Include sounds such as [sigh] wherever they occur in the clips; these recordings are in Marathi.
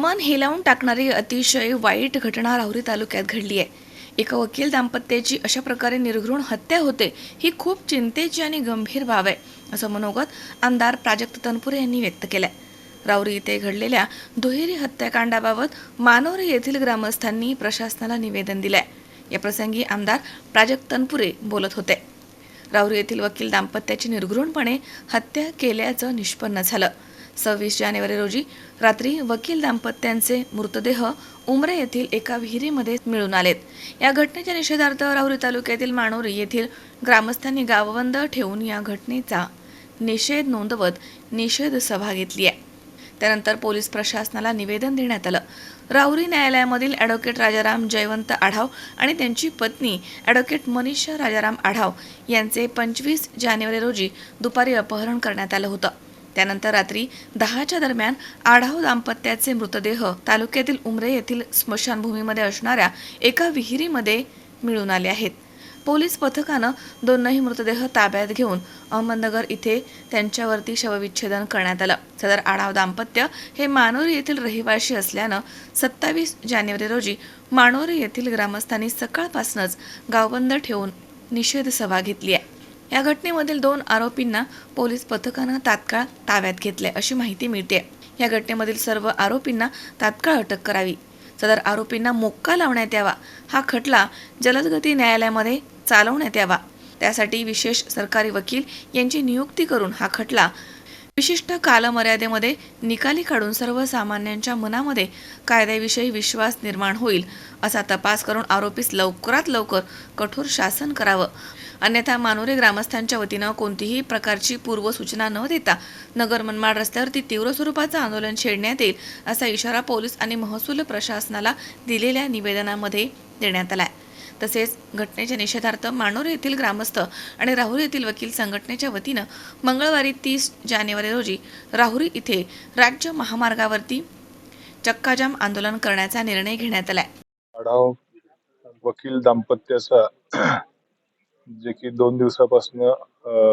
मन हेलावून टाकणारी अतिशय वाईट घटना राहुरी तालुक्यात घडली आहे. एका वकील दाम्पत्याची अशा प्रकारे निर्घृण हत्या होते ही खूप चिंतेची आणि गंभीर बाब आहे असं मनोगत आमदार प्राजक्त तनपुरे यांनी व्यक्त केलंय. राऊरी इथे घडलेल्या दुहेरी हत्याकांडाबाबत मानोरे येथील ग्रामस्थांनी प्रशासनाला निवेदन दिलंय. या प्रसंगी आमदार प्राजक्त तनपुरे बोलत होते. राऊरी येथील वकील दाम्पत्याची निर्घृणपणे हत्या केल्याचं निष्पन्न झालं. सव्वीस जानेवारी रोजी रात्री वकील दाम्पत्यांचे मृतदेह उमरे येथील एका विहिरीमध्ये मिळून आलेत. या घटनेच्या निषेधार्थ राहुरी तालुक्यातील माणोरी येथील ग्रामस्थांनी गावबंद ठेवून या घटनेचा निषेध नोंदवत निषेध सभा घेतली आहे. त्यानंतर पोलीस प्रशासनाला निवेदन देण्यात आलं. राहुरी न्यायालयामधील ॲडव्होकेट राजाराम जयवंत आढाव आणि त्यांची पत्नी ॲडव्होकेट मनीषा राजाराम आढाव यांचे पंचवीस जानेवारी रोजी दुपारी अपहरण करण्यात आलं होतं. त्यानंतर रात्री दहाच्या दरम्यान आढाव दाम्पत्याचे मृतदेह तालुक्यातील उमरे येथील स्मशानभूमीमध्ये असणाऱ्या एका विहिरीमध्ये मिळून आले आहेत. पोलीस पथकानं दोनही मृतदेह ताब्यात घेऊन अहमदनगर इथे त्यांच्यावरती शवविच्छेदन करण्यात आलं. सदर आढाव दाम्पत्य हे मानोरी येथील रहिवाशी असल्यानं सत्तावीस जानेवारी रोजी मानोरी येथील ग्रामस्थांनी सकाळपासूनच गावबंद ठेवून निषेध सभा घेतली आहे. या घटनेमधील दोन आरोपींना पोलीस पथकानं तात्काळ ताब्यात घेतले अशी माहिती मिळते या घटनेमधील सर्व आरोपींना तात्काळ अटक करावी. सदर आरोपींना मोक्का लावण्यात यावा. हा खटला जलदगती न्यायालयामध्ये चालवण्यात यावा. त्यासाठी विशेष सरकारी वकील यांची नियुक्ती करून हा खटला विशिष्ट कालमर्यादेमध्ये निकाली काढून सर्वसामान्यांच्या मनामध्ये कायद्याविषयी विश्वास निर्माण होईल असा तपास करून आरोपीस लवकरात लवकर कठोर शासन करावं. अन्यथा मानोरे ग्रामस्थांच्या वतीनं कोणतीही प्रकारची पूर्वसूचना न देता नगर मनमाड रस्त्यावरती तीव्र स्वरूपाचं आंदोलन छेडण्यात येईल असा इशारा पोलीस आणि महसूल प्रशासनाला दिलेल्या निवेदनामध्ये देण्यात आला आहे तसेच घटनेच्या निषेधार्थ मानोर येथील ग्रामस्थ आणि राहुरी येथील वकील संघटनेच्या वतीनं मंगळवारी तीस जानेवारी रोजी राहुरी इथे राज्य महामार्गावरती चक्काजाम आंदोलन करण्याचा निर्णय घेण्यात आलाय. वकील दाम्पत्याचा [clears throat] जे की दोन दिवसापासून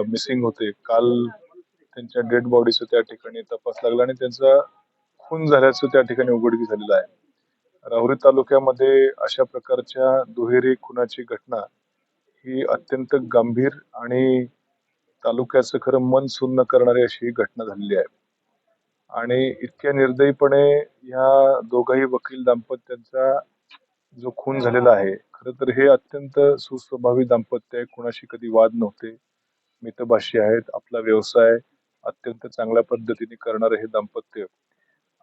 मिसिंग होते. काल त्यांच्या डेड बॉडीचं त्या ठिकाणी तपास लागला आणि त्यांचा खून झाल्याचं त्या ठिकाणी उघडकी झालेलं आहे. राहुरी तालुक्यामध्ये अशा प्रकारच्या दुहेरी खुनाची घटना ही अत्यंत गंभीर आणि तालुक्याचं खरं मन सुन्न करणारी अशी ही घटना झालेली आहे. आणि इतक्या निर्दयीपणे या दोघाही वकील दाम्पत्यांचा जो खून झालेला आहे खरं तर हे अत्यंत सुस्वभावी दाम्पत्य आहे. कुणाशी कधी वाद नव्हते. मितभाषी आहेत. आपला व्यवसाय अत्यंत चांगल्या पद्धतीने करणारे हे दाम्पत्य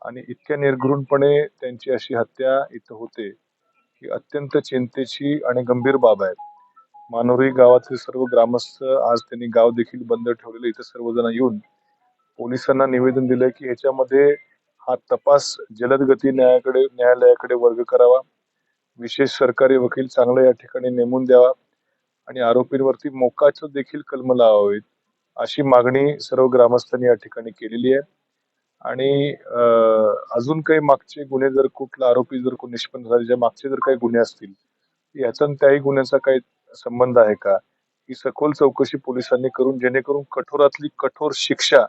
आणि इतक्या निर्घृणपणे त्यांची अशी हत्या इथं होते ही अत्यंत चिंतेची आणि गंभीर बाब आहे. मानोरी गावातील सर्व ग्रामस्थ आज त्यांनी गाव देखील बंद ठेवलेले इथं सर्वजण येऊन पोलिसांना निवेदन दिलं की ह्याच्यामध्ये हा तपास जलद गती न्यायाकडे न्यायालयाकडे वर्ग करावा. विशेष सरकारी वकील चांगलं या ठिकाणी नेमून द्यावा आणि आरोपींवरती मोकाचं देखील कलम लावावेत अशी मागणी सर्व ग्रामस्थांनी या ठिकाणी केलेली आहे. आणि अं, अजून काही मागचे गुन्हे जर कुठला आरोपी जर कोण निष्पन्न झाले ज्या मागचे जर काही गुन्हे असतील याचा त्याही गुन्ह्याचा काही संबंध आहे का? ही सखोल चौकशी पोलिसांनी करून जेणेकरून कठोरातली कठोर शिक्षा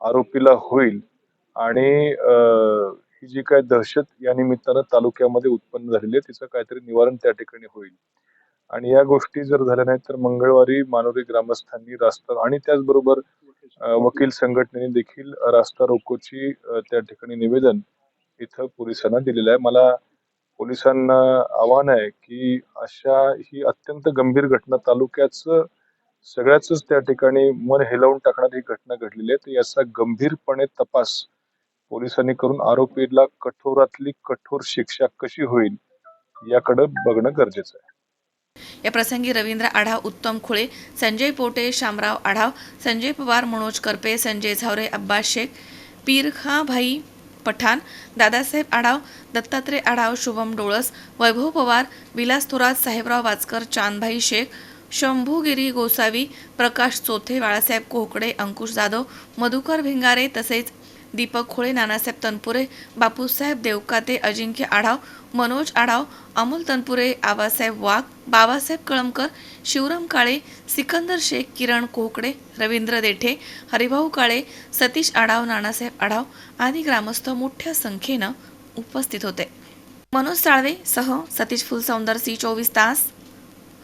आरोपीला होईल आणि अं, ही जी काय दहशत या निमित्तानं तालुक्यामध्ये उत्पन्न झालेली आहे तिचं काहीतरी निवारण त्या ठिकाणी होईल. आणि या गोष्टी जर झाल्या नाहीत तर मंगळवारी मानोरी ग्रामस्थांनी रास्ता आणि त्याचबरोबर वकील संघटनेने देखील रास्ता रोकोची त्या ठिकाणी निवेदन इथं पोलिसांना दिलेलं आहे. मला पोलिसांना आव्हान आहे की अशा ही अत्यंत गंभीर घटना तालुक्याचं सगळ्याच त्या ठिकाणी मन हेलावून टाकणारी ही घटना घडलेली आहे. तर याचा गंभीरपणे तपास पोलिसांनी करून आरोपीला कठोरातली कठोर शिक्षा कशी होईल याकडे बघणं गरजेचं आहे. या प्रसंगी रवींद्र आढाव उत्तम खुळे संजय पोटे शामराव आढाव संजय पवार मनोज करपे संजय झावरे अब्बास शेख पीरखा भाई पठाण दादासाहेब आढाव दत्तात्रय आढाव शुभम डोळस वैभव पवार विलास थोरात साहेबराव वाचकर चांदभाई शेख शंभूगिरी गोसावी प्रकाश चोथे बाळासाहेब कोहकडे अंकुश जाधव मधुकर भिंगारे तसेच दीपक खोळे नानासाहेब तनपुरे बापूसाहेब देवकाते अजिंक्य आढाव मनोज आढाव अमोल तनपुरे आबासाहेब वाघ बाबासाहेब कळमकर शिवराम काळे सिकंदर शेख किरण कोहकडे रवींद्र देठे हरिभाऊ काळे सतीश आढाव नानासाहेब आढाव आदी ग्रामस्थ मोठ्या संख्येनं उपस्थित होते. मनोज साळवे सह सतीश फुलसौंदर सी चोवीस तास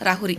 राहुरी.